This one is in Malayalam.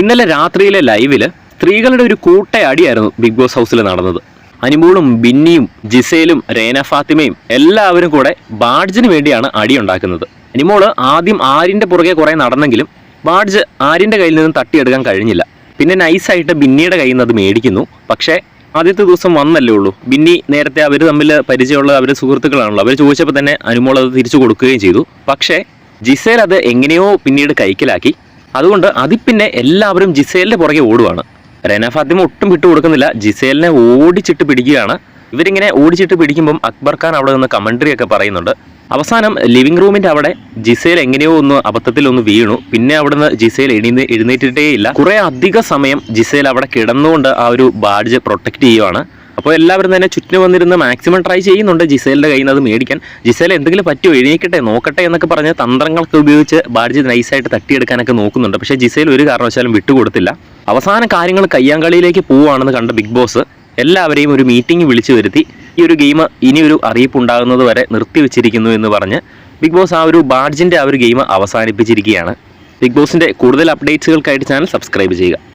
ഇന്നലെ രാത്രിയിലെ ലൈവിൽ സ്ത്രീകളുടെ ഒരു കൂട്ടയടിയായിരുന്നു ബിഗ് ബോസ് ഹൗസിൽ നടന്നത്. അനിമൂളും ബിന്നിയും ജിസേലും രേന ഫാത്തിമയും എല്ലാവരും കൂടെ ബാഡ്ജിന് വേണ്ടിയാണ് അടി ഉണ്ടാക്കുന്നത് അനിമോൾ ആദ്യം ആരിന്റെ പുറകെ കുറെ നടന്നെങ്കിലും ബാഡ്ജ് ആരിന്റെ കയ്യിൽ നിന്നും തട്ടിയെടുക്കാൻ കഴിഞ്ഞില്ല. പിന്നെ നൈസായിട്ട് ബിന്നിയുടെ കയ്യിൽ നിന്ന് അത് മേടിക്കുന്നു. പക്ഷേ ആദ്യത്തെ ദിവസം വന്നല്ലേ ഉള്ളൂ. ബിന്നി നേരത്തെ അവർ തമ്മിൽ പരിചയമുള്ള അവർ സുഹൃത്തുക്കളാണല്ലോ. അവർ ചോദിച്ചപ്പോൾ തന്നെ അനുമോൾ അത് തിരിച്ചു കൊടുക്കുകയും ചെയ്തു. പക്ഷേ ജിസേൽ അത് എങ്ങനെയോ പിന്നീട് കൈക്കലാക്കി. അതുകൊണ്ട് അതിൽ പിന്നെ എല്ലാവരും ജിസേലിന്റെ പുറകെ ഓടുവാണ്. റെന ഫാത്തിമ ഒട്ടും വിട്ടു കൊടുക്കുന്നില്ല. ജിസേലിനെ ഓടിച്ചിട്ട് പിടിക്കുകയാണ്. ഇവരിങ്ങനെ ഓടിച്ചിട്ട് പിടിക്കുമ്പം അക്ബർ ഖാൻ അവിടെ നിന്ന് കമൻട്രിയൊക്കെ പറയുന്നുണ്ട്. അവസാനം ലിവിംഗ് റൂമിന്റെ അവിടെ ജിസേൽ എങ്ങനെയോ ഒന്ന് അബദ്ധത്തിൽ ഒന്ന് വീണു. പിന്നെ അവിടുന്ന് ജിസേൽ എഴുന്ന എഴുന്നേറ്റിട്ടേ ഇല്ല കുറെ അധിക സമയം ജിസേൽ അവിടെ കിടന്നുകൊണ്ട് ആ ഒരു ബാഡ്ജ് പ്രൊട്ടക്ട് ചെയ്യുവാണ്. അപ്പോൾ എല്ലാവരും തന്നെ ചുറ്റിന് വന്നിരുന്ന് മാക്സിമം ട്രൈ ചെയ്യുന്നുണ്ട്. ജിസേലിന്റെ കയ്യിൽ നിന്ന് അത് മേടിക്കാൻ. ജിസേൽ എന്തെങ്കിലും പറ്റുമോ എഴുന്നേക്കട്ടെ നോക്കട്ടെ എന്നൊക്കെ പറഞ്ഞ് തന്ത്രങ്ങളൊക്കെ ഉപയോഗിച്ച് ബാഡ്ജി നൈസായിട്ട് തട്ടിയെടുക്കാനൊക്കെ നോക്കുന്നുണ്ട്. പക്ഷേ ജിസേൽ ഒരു കാരണവശാലും വിട്ടുകൊടുത്തില്ല. അവസാന കാര്യങ്ങൾ കയ്യാങ്കളിയിലേക്ക് പോവുകയാണെന്ന് കണ്ട ബിഗ് ബോസ് എല്ലാവരെയും ഒരു മീറ്റിംഗ് വിളിച്ചു വരുത്തി. ഈ ഒരു ഗെയിം ഇനിയൊരു ഒരു അറിയിപ്പ് ഉണ്ടാകുന്നത് വരെ നിർത്തിവെച്ചിരിക്കുന്നു എന്ന് പറഞ്ഞ് ബിഗ് ബോസ് ആ ഒരു ബാഡ്ജിന്റെ ആ ഒരു ഗെയിം അവസാനിപ്പിച്ചിരിക്കുകയാണ്. ബിഗ് ബോസിന്റെ കൂടുതൽ അപ്ഡേറ്റ്സുകൾക്കായിട്ട് ചാനൽ സബ്സ്ക്രൈബ് ചെയ്യുക.